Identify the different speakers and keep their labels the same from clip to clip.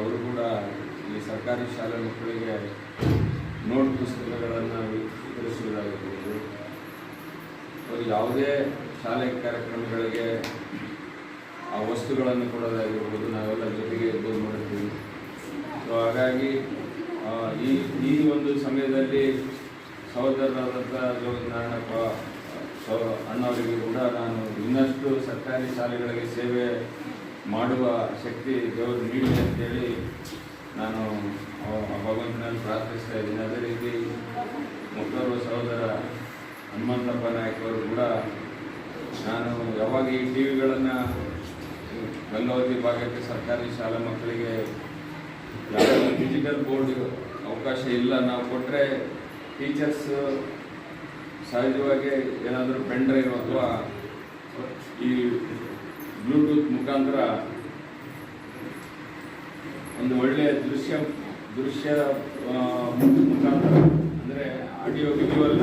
Speaker 1: ಅವರು ಕೂಡ ಈ ಸರ್ಕಾರಿ ಶಾಲೆ ಮಕ್ಕಳಿಗೆ ನೋಟ್ ಪುಸ್ತಕಗಳನ್ನು ವಿತರಿಸುವುದಾಗಿರ್ಬೋದು ಅವರು ಯಾವುದೇ ಶಾಲೆ ಕಾರ್ಯಕ್ರಮಗಳಿಗೆ ಆ ವಸ್ತುಗಳನ್ನು ಕೊಡೋದಾಗಿರ್ಬೋದು, ನಾವೆಲ್ಲ ಜೊತೆಗೆ ಇರ್ಬೋದು ಮಾಡಿರ್ತೀವಿ ಸೊ ಹಾಗಾಗಿ ಈ ಈ ಒಂದು ಸಮಯದಲ್ಲಿ ಸಹೋದರರಾದಂಥ ಜೋಗನಾರಾಯಣಪ್ಪ ಸೊ ಅಣ್ಣವರಿಗೆ ಕೂಡ ನಾನು ಇನ್ನಷ್ಟು ಸರ್ಕಾರಿ ಶಾಲೆಗಳಿಗೆ ಸೇವೆ ಮಾಡುವ ಶಕ್ತಿ ದೇವರು ನೀಡಿ ಅಂತೇಳಿ ನಾನು ಭಗವಂತನಲ್ಲಿ ಪ್ರಾರ್ಥಿಸ್ತಾ ಇದ್ದೀನಿ. ಅದೇ ರೀತಿ ಮತ್ತೊಬ್ಬ ಸಹೋದರ ಹನುಮಂತಪ್ಪ ನಾಯಕವರು ಕೂಡ ನಾನು ಯಾವಾಗ ಈ ಟಿ ವಿಗಳನ್ನು ಗಂಗಾವತಿ ಭಾಗಕ್ಕೆ ಸರ್ಕಾರಿ ಶಾಲಾ ಮಕ್ಕಳಿಗೆ ಡಿಜಿಟಲ್ ಬೋರ್ಡ್ ಅವಕಾಶ ಇಲ್ಲ, ನಾವು ಕೊಟ್ಟರೆ ಟೀಚರ್ಸ್ ಸಹಜವಾಗಿ ಏನಾದರೂ ಪೆನ್ ಡ್ರೈವ್ ಅಥವಾ ಈ ಬ್ಲೂಟೂತ್ ಮುಖಾಂತರ ಒಂದು ಒಳ್ಳೆಯ ದೃಶ್ಯ ದೃಶ್ಯ ಮುಖಾಂತರ, ಅಂದರೆ ಆಡಿಯೋ ವಿಜುವಲ್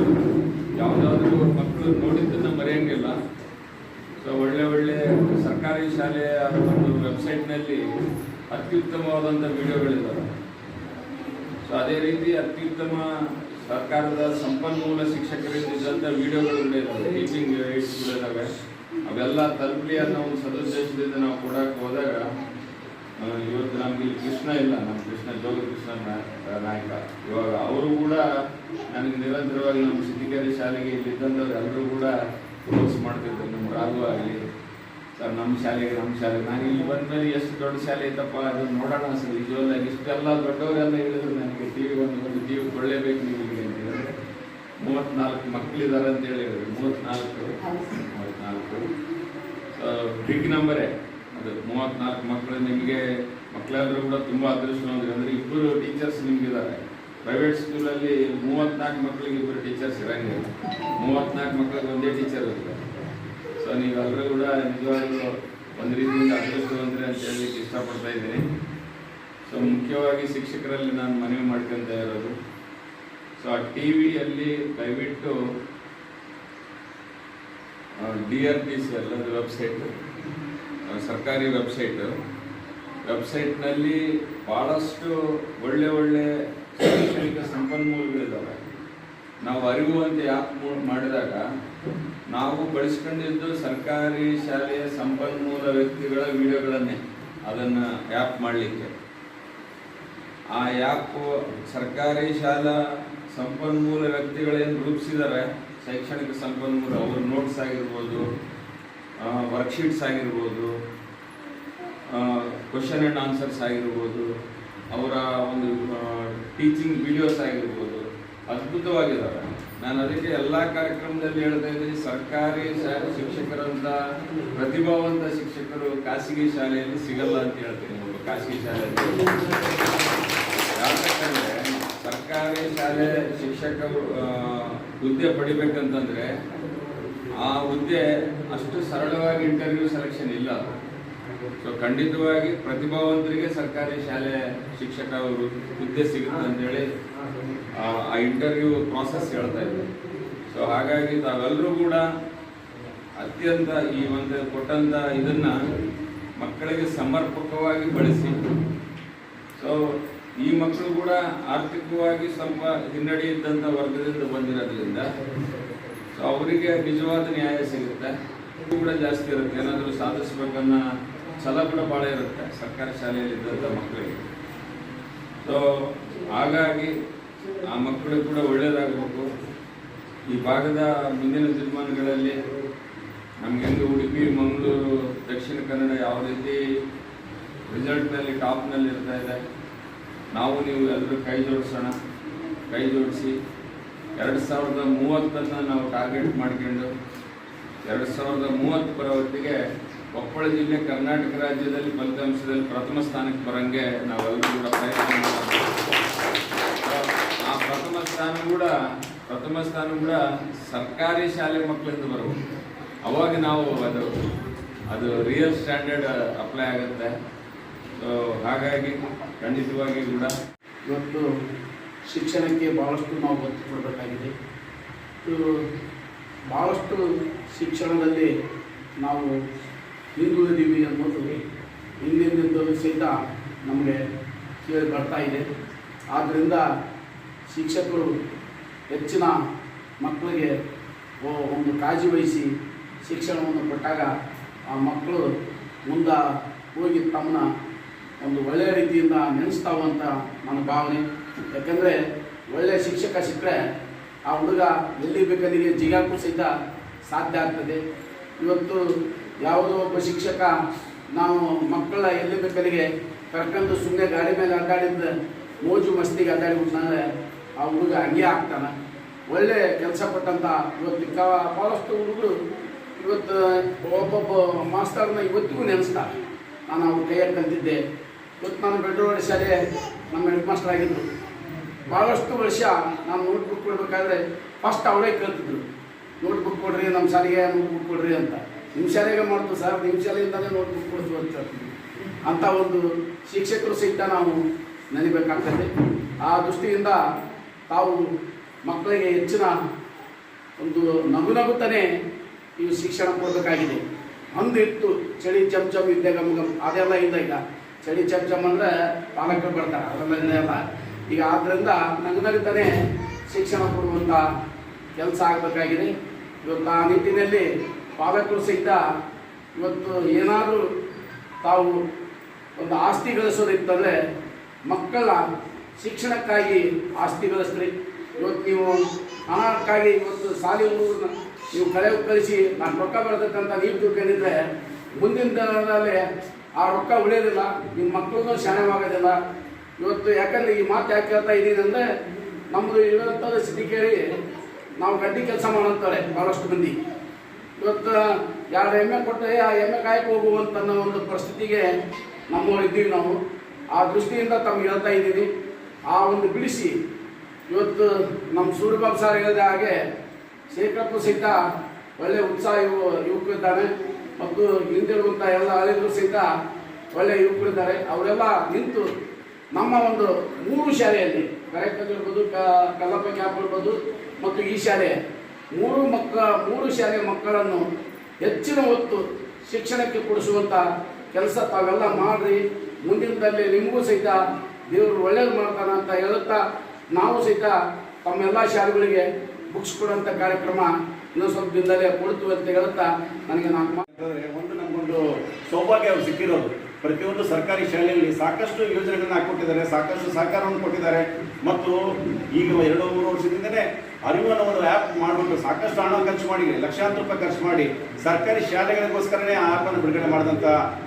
Speaker 1: ಯಾವುದಾದ್ರೂ ಮಕ್ಕಳು ನೋಡಿದ್ದನ್ನು ಮರೆಯಂಗಿಲ್ಲ. ಸೊ ಒಳ್ಳೆ ಒಳ್ಳೆ ಸರ್ಕಾರಿ ಶಾಲೆಯ ಒಂದು ವೆಬ್ಸೈಟ್ನಲ್ಲಿ ಅತ್ಯುತ್ತಮವಾದಂಥ ವಿಡಿಯೋಗಳಿದ್ದಾವೆ ಸೊ ಅದೇ ರೀತಿ ಅತ್ಯುತ್ತಮ ಸರ್ಕಾರದ ಸಂಪನ್ಮೂಲ ಶಿಕ್ಷಕರಿಂದ ಇದ್ದಂಥ ವಿಡಿಯೋಗಳು ಇದ್ದಾವೆ ಟೀಚಿಂಗ್ ಏಡ್ಸ್ಗಳಿದ್ದಾವೆ ಅವೆಲ್ಲ ತಲುಪಲಿ ಅನ್ನೋ ಒಂದು ಸದುದ್ದೇಶದಿಂದ ನಾವು ಕೊಡಕ್ಕೆ ಹೋದಾಗ ಇವತ್ತು ನಮ್ಗೆ ಇಲ್ಲಿ ಕೃಷ್ಣ ಇಲ್ಲ, ನಮ್ಮ ಕೃಷ್ಣ ಜೋಗ ಕೃಷ್ಣ ನಾಯಕ. ಇವಾಗ ಅವರು ಕೂಡ ನನಗೆ ನಿರಂತರವಾಗಿ ನಮ್ಮ ಸಿದ್ಧಿಕೇರಿ ಶಾಲೆಗೆ ಇಲ್ಲಿದ್ದಂಥವ್ರು ಎಲ್ಲರೂ ಕೂಡ ಫೋರ್ಸ್ ಮಾಡ್ತಿದ್ರು ನಮ್ಮ ರಾಘು ಆಗಲಿ. ಸರ್, ನಮ್ಮ ಶಾಲೆಗೆ ನಮ್ಮ ಶಾಲೆಗೆ. ನಾನು ಇಲ್ಲಿ ಬಂದ್ಮೇಲೆ ಎಷ್ಟು ದೊಡ್ಡ ಶಾಲೆ ಐತಪ್ಪ, ಅದನ್ನು ನೋಡೋಣ ಸರ್. ನಿಜವಲ್ಲ ಇಷ್ಟೆಲ್ಲ ದೊಡ್ಡವರೆಲ್ಲ ಹೇಳಿದ್ರು ನನಗೆ. ಟಿ ವಿ ಒಂದು ಒಂದು ಟಿ ವಿ ಕೊಳ್ಳೇಬೇಕು ನೀವು ಅಂತ ಹೇಳಿದ್ರೆ, ಮೂವತ್ನಾಲ್ಕು ಮಕ್ಕಳಿದ್ದಾರೆ ಅಂತ ಹೇಳಿ ಹೇಳಿದ್ರು. ಮೂವತ್ತ್ನಾಲ್ಕು ಬಿಗ್ ನಂಬರೇ. ಅದು ಮೂವತ್ತ್ನಾಲ್ಕು ಮಕ್ಕಳು ನಿಮಗೆ ಮಕ್ಕಳೆಲ್ಲರೂ ಕೂಡ ತುಂಬ ಅದೃಷ್ಟವಂತರು. ಅಂದರೆ ಇಬ್ಬರು ಟೀಚರ್ಸ್ ನಿಮಗಿದ್ದಾರೆ. ಪ್ರೈವೇಟ್ ಸ್ಕೂಲಲ್ಲಿ ಮೂವತ್ತ್ನಾಲ್ಕು ಮಕ್ಕಳಿಗೆ ಇಬ್ಬರು ಟೀಚರ್ಸ್ ಇರೋಂಗಿಲ್ಲ ಮೂವತ್ತ್ನಾಲ್ಕು ಮಕ್ಕಳಿಗೆ ಒಂದೇ ಟೀಚರ್ ಇರ್ತಾರೆ ಸೊ ನೀವೆಲ್ಲರೂ ಕೂಡ ನಿಜವಾಗ್ಲೂ ಒಂದು ರೀತಿಯಿಂದ ಅದೃಷ್ಟವಂತರೆ ಅಂತ ಹೇಳಲಿಕ್ಕೆ ಇಷ್ಟಪಡ್ತಾ ಇದ್ದೀನಿ. ಸೊ ಮುಖ್ಯವಾಗಿ ಶಿಕ್ಷಕರಲ್ಲಿ ನಾನು ಮನವಿ ಮಾಡ್ಕೊತ ಇರೋದು. ಸೊ ಆ ಟಿ ವಿಯಲ್ಲಿ ದಯವಿಟ್ಟು ಡಿ ಆರ್ ಪಿ ಸಿ ಅಲ್ಲದು ವೆಬ್ಸೈಟ್ ಸರ್ಕಾರಿ ವೆಬ್ಸೈಟ್. ವೆಬ್ಸೈಟ್ನಲ್ಲಿ ಭಾಳಷ್ಟು ಒಳ್ಳೆ ಒಳ್ಳೆ ಶೈಕ್ಷಣಿಕ ಸಂಪನ್ಮೂಲಗಳಿದ್ದಾವೆ ನಾವು ಅರಿವುವಂತೆ ಆ್ಯಪ್ ಮಾಡಿದಾಗ, ನಾವು ಬಳಸ್ಕೊಂಡಿದ್ದು ಸರ್ಕಾರಿ ಶಾಲೆಯ ಸಂಪನ್ಮೂಲ ವ್ಯಕ್ತಿಗಳ ವಿಡಿಯೋಗಳನ್ನೇ, ಅದನ್ನು ಆ್ಯಪ್ ಮಾಡಲಿಕ್ಕೆ. ಆ ಆ್ಯಪ್ ಸರ್ಕಾರಿ ಶಾಲಾ ಸಂಪನ್ಮೂಲ ವ್ಯಕ್ತಿಗಳೇನು ರೂಪಿಸಿದ್ದಾರೆ ಶೈಕ್ಷಣಿಕ ಸಂಪನ್ಮೂಲ, ಅವ್ರ ನೋಟ್ಸ್ ಆಗಿರ್ಬೋದು ವರ್ಕ್ಶೀಟ್ಸ್ ಆಗಿರ್ಬೋದು ಕ್ವಶನ್ ಆ್ಯಂಡ್ ಆನ್ಸರ್ಸ್ ಆಗಿರ್ಬೋದು, ಅವರ ಒಂದು ಟೀಚಿಂಗ್ ವಿಡಿಯೋಸ್ ಆಗಿರ್ಬೋದು ಅದ್ಭುತವಾಗಿದ್ದಾರೆ ನಾನು ಅದಕ್ಕೆ ಎಲ್ಲ ಕಾರ್ಯಕ್ರಮದಲ್ಲಿ ಹೇಳ್ತಾ ಇದ್ದೀನಿ, ಸರ್ಕಾರಿ ಶಾಲೆ ಶಿಕ್ಷಕರಂತ ಪ್ರತಿಭಾವಂತ ಶಿಕ್ಷಕರು ಖಾಸಗಿ ಶಾಲೆಯಲ್ಲಿ ಸಿಗಲ್ಲ ಅಂತ ಹೇಳ್ತೀನಿ ಒಬ್ಬ ಖಾಸಗಿ ಶಾಲೆಯಲ್ಲಿ. ಯಾಕಂದ್ರೆ ಸರ್ಕಾರಿ ಶಾಲೆ ಶಿಕ್ಷಕರು ಹುದ್ದೆ ಪಡಿಬೇಕಂತಂದ್ರೆ ಆ ಹುದ್ದೆ ಅಷ್ಟು ಸರಳವಾಗಿ ಇಂಟರ್ವ್ಯೂ ಸೆಲೆಕ್ಷನ್ ಇಲ್ಲ. ಸೊ ಖಂಡಿತವಾಗಿ ಪ್ರತಿಭಾವಂತರಿಗೆ ಸರ್ಕಾರಿ ಶಾಲೆ ಶಿಕ್ಷಕ ಅವರು ಹುದ್ದೆ ಸಿಗುತ್ತೆ ಅಂತೇಳಿ ಆ, ಇಂಟರ್ವ್ಯೂ ಪ್ರಾಸೆಸ್ ಹೇಳ್ತಾ ಇದೆ ಸೊ ಹಾಗಾಗಿ ತಾವೆಲ್ಲರೂ ಕೂಡ ಅತ್ಯಂತ ಈ ಒಂದು ಕೊಟ್ಟಂತ ಇದನ್ನ ಮಕ್ಕಳಿಗೆ ಸಮರ್ಪಕವಾಗಿ ಬಳಸಿ. ಸೊ ಈ ಮಕ್ಕಳು ಕೂಡ ಆರ್ಥಿಕವಾಗಿ ಸ್ವಲ್ಪ ಹಿನ್ನಡೆ ಇದ್ದಂಥ ವರ್ಗದಿಂದ ಬಂದಿರೋದ್ರಿಂದ ಸೊ ಅವರಿಗೆ ನಿಜವಾದ ನ್ಯಾಯ ಸಿಗುತ್ತೆ. ಕೂಡ ಜಾಸ್ತಿ ಇರುತ್ತೆ. ಏನಾದರೂ ಸಾಧಿಸ್ಬೇಕನ್ನೋ ಛಲ ಕೂಡ ಭಾಳ ಇರುತ್ತೆ ಸರ್ಕಾರಿ ಶಾಲೆಯಲ್ಲಿ ಇದ್ದಂಥ ಮಕ್ಕಳಿಗೆ. ಸೊ ಹಾಗಾಗಿ ಆ ಮಕ್ಕಳಿಗೆ ಕೂಡ ಒಳ್ಳೆಯದಾಗಬೇಕು ಈ ಭಾಗದ ಮುಂದಿನ ತೀರ್ಮಾನಗಳಲ್ಲಿ ನಮಗೆಂದು ಉಡುಪಿ, ಮಂಗಳೂರು, ದಕ್ಷಿಣ ಕನ್ನಡ ಯಾವ ರೀತಿ ರಿಸಲ್ಟ್ನಲ್ಲಿ ಟಾಪ್ನಲ್ಲಿ ಇರ್ತಾ ಇದೆ ನಾವು ನೀವು ಎಲ್ಲರೂ ಕೈ ಜೋಡಿಸೋಣ. ಕೈ ಜೋಡಿಸಿ. ಎರಡು ಸಾವಿರದ ಮೂವತ್ತನ್ನು ನಾವು ಟಾರ್ಗೆಟ್ ಮಾಡ್ಕೊಂಡು ಎರಡು ಸಾವಿರದ ಮೂವತ್ತು ಬರೋ ಹೊತ್ತಿಗೆ ಕೊಪ್ಪಳ ಜಿಲ್ಲೆ ಕರ್ನಾಟಕ ರಾಜ್ಯದಲ್ಲಿ ಫಲಿತಾಂಶದಲ್ಲಿ ಪ್ರಥಮ ಸ್ಥಾನಕ್ಕೆ ಬರೋಂಗೆ ನಾವೆಲ್ಲರೂ ಕೂಡ ಪ್ರಯತ್ನ ಮಾಡ್ತೀವಿ. ಆ ಪ್ರಥಮ ಸ್ಥಾನ ಕೂಡ, ಪ್ರಥಮ ಸ್ಥಾನ ಕೂಡ ಸರ್ಕಾರಿ ಶಾಲೆ ಮಕ್ಕಳಿಂದ ಬರಬೇಕು. ಅವಾಗ ನಾವು ಅದು ಅದು ರಿಯಲ್ ಸ್ಟ್ಯಾಂಡರ್ಡ್ ಅಪ್ಲೈ ಆಗುತ್ತೆ. ಹಾಗಾಗಿ ಖಂಡಿತವಾಗಿ ಕೂಡ
Speaker 2: ಇವತ್ತು ಶಿಕ್ಷಣಕ್ಕೆ ಭಾಳಷ್ಟು ನಾವು ಒತ್ತು ಕೊಡಬೇಕಾಗಿದೆ. ಭಾಳಷ್ಟು ಶಿಕ್ಷಣದಲ್ಲಿ ನಾವು ಹಿಂದುಳಿದೀವಿ ಅನ್ನೋದು ಹಿಂದಿನಿಂದಲೂ ಸಹಿತ ನಮಗೆ ಕೇಳಿ ಬರ್ತಾ ಇದೆ. ಆದ್ದರಿಂದ ಶಿಕ್ಷಕರು ಹೆಚ್ಚಿನ ಮಕ್ಕಳಿಗೆ ಒಂದು ಕಾಳಜಿ ವಹಿಸಿ ಶಿಕ್ಷಣವನ್ನು ಕೊಟ್ಟಾಗ ಆ ಮಕ್ಕಳು ಮುಂದೆ ಹೋಗಿ ತಮ್ಮನ್ನ ಒಂದು ಒಳ್ಳೆಯ ರೀತಿಯಿಂದ ನೆನೆಸ್ತಾವು ಅಂತ ನನ್ನ ಭಾವನೆ. ಯಾಕಂದರೆ ಒಳ್ಳೆಯ ಶಿಕ್ಷಕ ಸಿಕ್ಕರೆ ಆ ಹುಡುಗ ಎಲ್ಲಿ ಬೇಕಲ್ಲಿಗೆ ಜಿಗಾಕು ಸಹಿತ ಸಾಧ್ಯ ಆಗ್ತದೆ. ಇವತ್ತು ಯಾವುದೋ ಒಬ್ಬ ಶಿಕ್ಷಕ ನಾವು ಮಕ್ಕಳ ಎಲ್ಲಿ ಬೇಕಲ್ಲಿಗೆ ಕರ್ಕೊಂಡು ಸುಮ್ಮನೆ ಗಾಡಿ ಮೇಲೆ ಅಡ್ಡಾಡಿದ ಮೋಜು ಮಸ್ತಿಗೆ ಅಡ್ಡಾಡಿಬಿಟ್ನಂದ್ರೆ ಆ ಹುಡುಗ ಹಂಗೆ ಆಗ್ತಾನೆ. ಒಳ್ಳೆ ಕೆಲಸ ಕೊಟ್ಟಂಥ ಇವತ್ತು ಭಾಳಷ್ಟು ಹುಡುಗರು ಇವತ್ತು ಒಬ್ಬೊಬ್ಬ ಮಾಸ್ತರ್ನ ಇವತ್ತಿಗೂ ನೆನೆಸ್ತಾರೆ. ನಾನು ಅವ್ರ ಕೈಯಲ್ಲಿ ಕಲ್ತಿದ್ದೆ. ಇವತ್ತು ನಾನು ಶಾಲೆ ನಮ್ಮ ಹೆಡ್ ಮಾಸ್ಟರ್ ಆಗಿದ್ದರು ಭಾಳಷ್ಟು ವರ್ಷ ನಾನು ನೋಟ್ಬುಕ್ ಕೊಡಬೇಕಾದ್ರೆ ಫಸ್ಟ್ ಅವರೇ ಕೇಳ್ತಿದ್ರು. ನೋಟ್ಬುಕ್ ಕೊಡ್ರಿ, ನಮ್ಮ ಶಾಲೆಗೆ ನೋಟ್ಬುಕ್ ಕೊಡ್ರಿ ಅಂತ. ನಿಮ್ಮ ಶಾಲೆಗೆ ಮಾಡ್ತು ಸರ್, ನಿಮ್ಮ ಶಾಲೆಯಿಂದಲೇ ನೋಟ್ಬುಕ್ ಕೊಡ್ತು ಅಂತ ಹೇಳ್ತೀವಿ ಅಂಥ ಒಂದು ಶಿಕ್ಷಕರು ಸಹಿತ ನಾವು ನೆನಬೇಕಾಗ್ತದೆ. ಆ ದೃಷ್ಟಿಯಿಂದ ತಾವು ಮಕ್ಕಳಿಗೆ ಹೆಚ್ಚಿನ ಒಂದು ನಗು ನಗುತ್ತಾನೆ ಇವು ಶಿಕ್ಷಣ ಕೊಡಬೇಕಾಗಿದೆ. ಅಂದಿತ್ತು ಚಳಿ, ಚಮ್ ಚಮ್ ಇದ್ದೆ ಗಮ್ ಗಮ್ ಅದೆಲ್ಲ ಇಲ್ಲ ಚಳಿ ಚಮಚಮ್ ಅಂದ್ರೆ ಪಾಲಕರು ಬರ್ತಾರೆ ಅದರಲ್ಲೇ ಅಲ್ಲ ಈಗ ಆದ್ದರಿಂದ ನಗು ನಗತಾನೆ ಶಿಕ್ಷಣ ಕೊಡುವಂಥ ಕೆಲಸ ಆಗಬೇಕಾಗಿದೆ. ಇವತ್ತು ಆ ನಿಟ್ಟಿನಲ್ಲಿ ಪಾಲಕರು ಸಹಿತ ಇವತ್ತು ಏನಾದರೂ ತಾವು ಒಂದು ಆಸ್ತಿ ಗಳಿಸೋದಿತ್ತಂದರೆ ಮಕ್ಕಳ ಶಿಕ್ಷಣಕ್ಕಾಗಿ ಆಸ್ತಿ ಗಳಿಸ್ರಿ. ಇವತ್ತು ನೀವು ಹಣಕ್ಕಾಗಿ ಇವತ್ತು ಹುಡುಗರನ್ನ ನೀವು ಕಳೆ ಕಳಿಸಿ, ನಾನು ರೊಕ್ಕ ಬರ್ತಕ್ಕಂಥ ನೀವು ತಿಳ್ಕೊಂಡಿದ್ರೆ ಮುಂದಿನ ದಿನದಲ್ಲಿ ಆ ರೊಕ್ಕ ಉಳಿಯೋದಿಲ್ಲ ನಿಮ್ಮ ಮಕ್ಕಳನ್ನು ಶಾಣವಾಗೋದಿಲ್ಲ ಇವತ್ತು ಯಾಕಂದ್ರೆ ಈ ಮಾತು ಯಾಕೆ ಹೇಳ್ತಾ ಇದ್ದೀನಿ ಅಂದರೆ ನಮ್ಮದು ಇವತ್ತದ ಸ್ಥಿತಿ ಕೇಳಿ ನಾವು ಗಡ್ಡಿ ಕೆಲಸ ಮಾಡಂತಾರೆ ಭಾಳಷ್ಟು ಮಂದಿ. ಇವತ್ತು ಎರಡು ಎಮ್ಮೆ ಕೊಟ್ಟರೆ ಆ ಎಮ್ಮೆ ಕಾಯಕ್ಕೆ ಹೋಗುವಂತ ಒಂದು ಪರಿಸ್ಥಿತಿಗೆ ನಮ್ಮವ್ರು ಇದ್ದೀವಿ ನಾವು. ಆ ದೃಷ್ಟಿಯಿಂದ ತಮ್ಗೆ ಹೇಳ್ತಾ ಇದ್ದೀನಿ. ಆ ಒಂದು ಬಿಡಿಸಿ, ಇವತ್ತು ನಮ್ಮ ಸೂರ್ಯಬಾಬು ಸರ್ ಹೇಳಿದ ಹಾಗೆ, ಶೇಖರಪ್ಪ ಸಹಿತ ಒಳ್ಳೆ ಉತ್ಸಾಹ ಯುವಕ ಯುವಕರಿದ್ದಾನೆ. ಮತ್ತು ಹಿಂದಿರುವಂಥ ಎಲ್ಲ ಹಳಿದ್ರು ಸಹಿತ ಒಳ್ಳೆ ಯುವಕರಿದ್ದಾರೆ. ಅವರೆಲ್ಲ ನಿಂತು ನಮ್ಮ ಒಂದು ಮೂರು ಶಾಲೆಯಲ್ಲಿ ಕರೆಕ್ಟ್ ಇರ್ಬೋದು, ಕ, ಕಲ್ಲಪ್ಪ ಕ್ಯಾಪ್ ಇರ್ಬೋದು ಮತ್ತು ಈ ಶಾಲೆ ಮೂರು ಮಕ್ಕ, ಮೂರು ಶಾಲೆ ಮಕ್ಕಳನ್ನು ಹೆಚ್ಚಿನ ಹೊತ್ತು ಶಿಕ್ಷಣಕ್ಕೆ ಕೊಡಿಸುವಂಥ ಕೆಲಸ ತಾವೆಲ್ಲ ಮಾಡ್ರಿ. ಮುಂದಿನದಲ್ಲಿ ನಿಮಗೂ ಸಹಿತ ದೇವರು ಒಳ್ಳೇದು ಮಾಡ್ತಾನೆ ಅಂತ ಹೇಳುತ್ತಾ ನಾವು ಸಹಿತ ತಮ್ಮೆಲ್ಲ ಶಾಲೆಗಳಿಗೆ ಬುಕ್ಸ್ ಕೊಡುವಂಥ ಕಾರ್ಯಕ್ರಮ ಇನ್ನೊಂದು ಸ್ವಲ್ಪ ದಿನದಲ್ಲೇ ಕೊಡ್ತೀವಿ ಅಂತ ಹೇಳುತ್ತಾ ನನಗೆ ನಾನು
Speaker 3: ಒಂದು ನಮಗೊಂದು ಸೌಭಾಗ್ಯ ಅವ್ರು ಸಿಕ್ಕಿರೋದು. ಪ್ರತಿಯೊಂದು ಸರ್ಕಾರಿ ಶಾಲೆಯಲ್ಲಿ ಸಾಕಷ್ಟು ಯೋಜನೆಗಳನ್ನ ಹಾಕೊಟ್ಟಿದ್ದಾರೆ ಸಾಕಷ್ಟು ಸಹಕಾರವನ್ನು ಕೊಟ್ಟಿದ್ದಾರೆ. ಮತ್ತು ಈಗ ಎರಡು ಮೂರು ವರ್ಷದಿಂದನೇ ಅರಿವನ್ನು ಒಂದು ಆ್ಯಪ್ ಮಾಡಿಬಿಟ್ಟು ಸಾಕಷ್ಟು ಹಣ ಖರ್ಚು ಮಾಡಿ, ಲಕ್ಷಾಂತರ ರೂಪಾಯಿ ಖರ್ಚು ಮಾಡಿ ಸರ್ಕಾರಿ ಶಾಲೆಗಳಿಗೋಸ್ಕರನೇ ಆ ಆ್ಯಪನ್ನು ಬಿಡುಗಡೆ ಮಾಡಿದಂಥ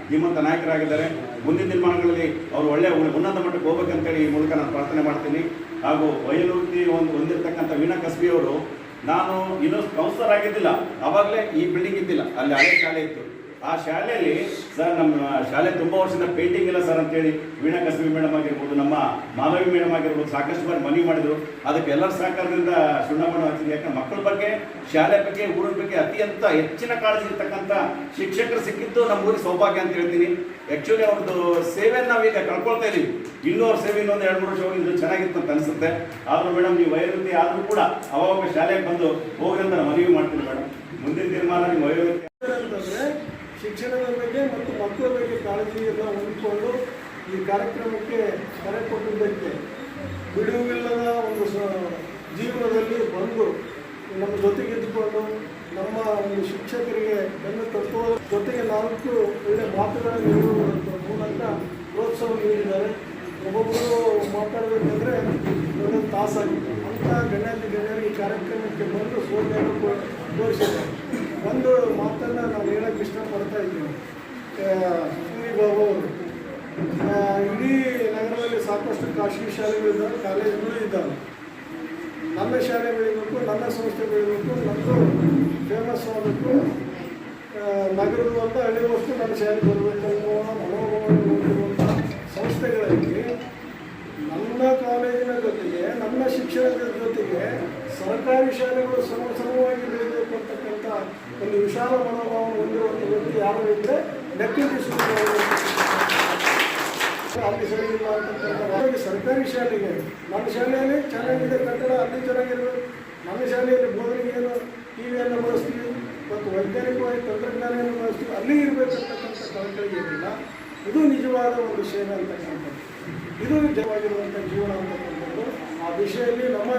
Speaker 3: ಧೀಮಂತ ನಾಯಕರಾಗಿದ್ದಾರೆ. ಮುಂದಿನ ದಿನಮಾನಗಳಲ್ಲಿ ಅವರು ಒಳ್ಳೆಯ ಉನ್ನ- ಉನ್ನತ ಮಟ್ಟಕ್ಕೆ ಹೋಗ್ಬೇಕಂತೇಳಿ ಈ ಮೂಲಕ ನಾನು ಪ್ರಾರ್ಥನೆ ಮಾಡ್ತೀನಿ. ಹಾಗೂ ವಯೋವೃತ್ತಿ ಒಂದು ಹೊಂದಿರತಕ್ಕಂಥ ವೀಣಾ ಕಸ್ಬಿ ಅವರು ನಾನು ಇನ್ನೂ ಕೌನ್ಸಿಲರ್ ಆಗಿದ್ದಿಲ್ಲ. ಅವಾಗಲೇ ಈ ಬಿಲ್ಡಿಂಗ್ ಇದ್ದಿಲ್ಲ. ಅಲ್ಲಿ ಹಳೆ ಶಾಲೆ ಇತ್ತು. ಆ ಶಾಲೆಯಲ್ಲಿ ಸರ್, ನಮ್ಮ ಶಾಲೆ ತುಂಬ ವರ್ಷದಿಂದ ಪೇಂಟಿಂಗ್ ಇಲ್ಲ ಸರ್ ಅಂತೇಳಿ ವೀಣಾ ಕಸ್ಬಿ ಮೇಡಮ್ ಆಗಿರ್ಬೋದು, ನಮ್ಮ ಮಾಧವಿ ಮೇಡಮ್ ಆಗಿರ್ಬೋದು ಸಾಕಷ್ಟು ಬಾರಿ ಮನವಿ ಮಾಡಿದ್ರು. ಅದಕ್ಕೆ ಎಲ್ಲರ ಸಹಕಾರದಿಂದ ಸುಣ್ಣಬಣ್ಣ ಹಚ್ಚಿದ್ವಿ. ಯಾಕಂದ್ರೆ ಮಕ್ಕಳ ಬಗ್ಗೆ, ಶಾಲೆ ಬಗ್ಗೆ, ಊರಿನ ಬಗ್ಗೆ ಅತ್ಯಂತ ಹೆಚ್ಚಿನ ಕಾಳಜಿ ಇರ್ತಕ್ಕಂಥ ಶಿಕ್ಷಕರು ಸಿಕ್ಕಿದ್ದು ನಮ್ಮ ಊರಿಗೆ ಸೌಭಾಗ್ಯ ಅಂತ ಹೇಳ್ತೀನಿ. ಆ್ಯಕ್ಚುಲಿ ಅವ್ರದ್ದು ಸೇವೆಯನ್ನು ನಾವೀಗ ಕಳ್ಕೊಳ್ತಾ ಇದೀವಿ. ಇನ್ನೂ ಅವ್ರ ಸೇವೆ, ಇನ್ನೊಂದು ಎರಡು, ಮೂರು ವರ್ಷ ಇದು ಚೆನ್ನಾಗಿತ್ತು ಅಂತ ಅನಿಸುತ್ತೆ. ಆದರೂ ಮೇಡಮ್, ನೀವು ವಯೋವೃತ್ತಿ ಆದರೂ ಕೂಡ ಅವಾಗ ಶಾಲೆಗೆ ಬಂದು ಹೋಗಿ ಅಂತ ಮನವಿ ಮಾಡ್ತೀನಿ ಮೇಡಮ್. ಮುಂದಿನ ತೀರ್ಮಾನ ನಿಮ್ಮ ವಯೋವೃತ್ತಿ
Speaker 4: ಶಿಕ್ಷಣದ ಬಗ್ಗೆ ಮತ್ತು ಮಕ್ಕಳ ಬಗ್ಗೆ ಕಾಳಜಿಯನ್ನು ಹೊಂದಿಕೊಂಡು ಈ ಕಾರ್ಯಕ್ರಮಕ್ಕೆ ಕರೆ ಕೊಟ್ಟಿದ್ದಕ್ಕೆ ಬಿಡುವಿಲ್ಲದ ಒಂದು ಜೀವನದಲ್ಲಿ ಬಂದು ನಮ್ಮ ಜೊತೆಗಿದ್ದುಕೊಂಡು ನಮ್ಮ ಒಂದು ಶಿಕ್ಷಕರಿಗೆ ಬೆನ್ನು ತಟ್ಟುವ ಜೊತೆಗೆ ನಾಲ್ಕು ಒಳ್ಳೆ ಮಾತುಗಳನ್ನು ಹೇಳುವುದರ ಮೂಲಕ ಪ್ರೋತ್ಸಾಹ ನೀಡಿದ್ದಾರೆ. ಒಬ್ಬೊಬ್ಬರು ಮಾತಾಡಬೇಕಂದ್ರೆ ಒಂದೊಂದು ತಾಸಾಗಿತ್ತು ಅಂತ ಗಣ್ಯಾತಿ ಗಣ್ಯರು ಈ ಕಾರ್ಯಕ್ರಮಕ್ಕೆ ಬಂದು ಸೋದನೆಯನ್ನು ತೋ- ತೋರಿಸಿದ್ದಾರೆ. ಒಂದು ಮಾತನ್ನು ನಾನು ಹೇಳಕ್ಕೆ ಇಷ್ಟಪಡ್ತಾ ಇದ್ದೀನಿ. ಬಾಬು ಅವರು. ಇಡೀ ನಗರದಲ್ಲಿ ಸಾಕಷ್ಟು ಖಾಸಗಿ ಶಾಲೆಗಳಿದ್ದಾವೆ ಕಾಲೇಜುಗಳು ಇದ್ದಾವೆ. ನನ್ನ ಶಾಲೆ ಬೆಳಿಬೇಕು ನನ್ನ ಸಂಸ್ಥೆ ಬೆಳಿಬೇಕು ನಂದು ಫೇಮಸ್ ಆಗಬೇಕು ನಗರದ ಒಂದು ಹಳ್ಳಿ ವಸ್ತು ನನ್ನ ಶಾಲೆಗೆ ಬರಬೇಕು ಅನ್ನುವ ಮನೋಭಾವನೆ ಹೊಂದಿರುವಂಥ ಸಂಸ್ಥೆಗಳಲ್ಲಿ ನನ್ನ ಕಾಲೇಜಿನ ಜೊತೆಗೆ, ನಮ್ಮ ಶಿಕ್ಷಣದ ಜೊತೆಗೆ ಸರ್ಕಾರಿ ಶಾಲೆಗಳು ಸಮ ಸಮವಾಗಿ ಅಂತಕ್ಕಂಥ ಒಂದು ವಿಶಾಲ ಮನೋಭಾವನೆ ಹೊಂದಿರುವಂಥ ವ್ಯಕ್ತಿ ಯಾರು ಇದ್ದರೆ ಲೆಕ್ಕ ಅಲ್ಲಿ ಸರಿ ಅಂತಕ್ಕಂಥ ಸರ್ಕಾರಿ ಶಾಲೆಗೆ, ನಮ್ಮ ಶಾಲೆಯಲ್ಲಿ ಚೆನ್ನಾಗಿದೆ ಕಟ್ಟಡ, ಅಲ್ಲಿ ಚೆನ್ನಾಗಿರಬೇಕು ನಮ್ಮ ಶಾಲೆಯಲ್ಲಿ ಬೋಧನೆಗೆ ಏನು? ಟಿ ವಿಯನ್ನು ಬಳಸ್ತೀವಿ ಮತ್ತು ವೈಜ್ಞಾನಿಕವಾಗಿ ತಂತ್ರಜ್ಞಾನವನ್ನು ಬಳಸ್ತೀವಿ. ಅಲ್ಲಿ ಇರಬೇಕಂತಕ್ಕಂಥ ಕಳಕಳಿ ಏನಿಲ್ಲ. ಇದು ನಿಜವಾದ ಒಂದು ವಿಷಯ ಅಂತಕ್ಕಂಥದ್ದು ಇದು ನಿಜವಾಗಿರುವಂಥ ಜೀವನ ಅಂತಕ್ಕಂಥದ್ದು ಆ ದಿಶೆಯಲ್ಲಿ ನಮ್ಮ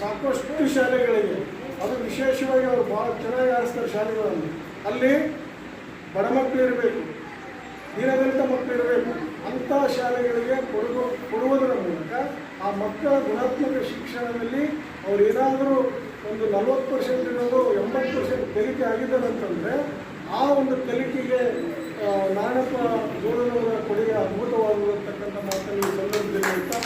Speaker 4: ಸಾಕಷ್ಟು ಶಾಲೆಗಳಿವೆ. ಅದು ವಿಶೇಷವಾಗಿ ಅವರು ಭಾಳ ಚೆನ್ನಾಗಿ ಆರಿಸ್ತಾರೆ ಶಾಲೆಗಳಲ್ಲಿ. ಅಲ್ಲಿ ಬಡ ಮಕ್ಕಳು ಇರಬೇಕು, ದೀನದಲಿತ ಮಕ್ಕಳು ಇರಬೇಕು, ಅಂಥ ಶಾಲೆಗಳಿಗೆ ಕೊಡುವ ಕೊಡುವುದರ ಮೂಲಕ ಆ ಮಕ್ಕಳ ಗುಣಾತ್ಮಕ ಶಿಕ್ಷಣದಲ್ಲಿ ಅವ್ರು ಏನಾದರೂ ಒಂದು ನಲ್ವತ್ತು ಪರ್ಸೆಂಟ್ ಇರೋದು ಎಂಬತ್ತು ಪರ್ಸೆಂಟ್ ಕಲಿಕೆ ಆಗಿದ್ದಾರೆ ಅಂತಂದರೆ ಆ ಒಂದು ಕಲಿಕೆಗೆ ಆ, ಗೌರವರ ಕೊಡುಗೆ ಅದ್ಭುತವಾಗಿರತಕ್ಕಂಥ ಮಾತನ್ನು ಸಂದರ್ಭದಲ್ಲಿ ಹೇಳ್ತಾ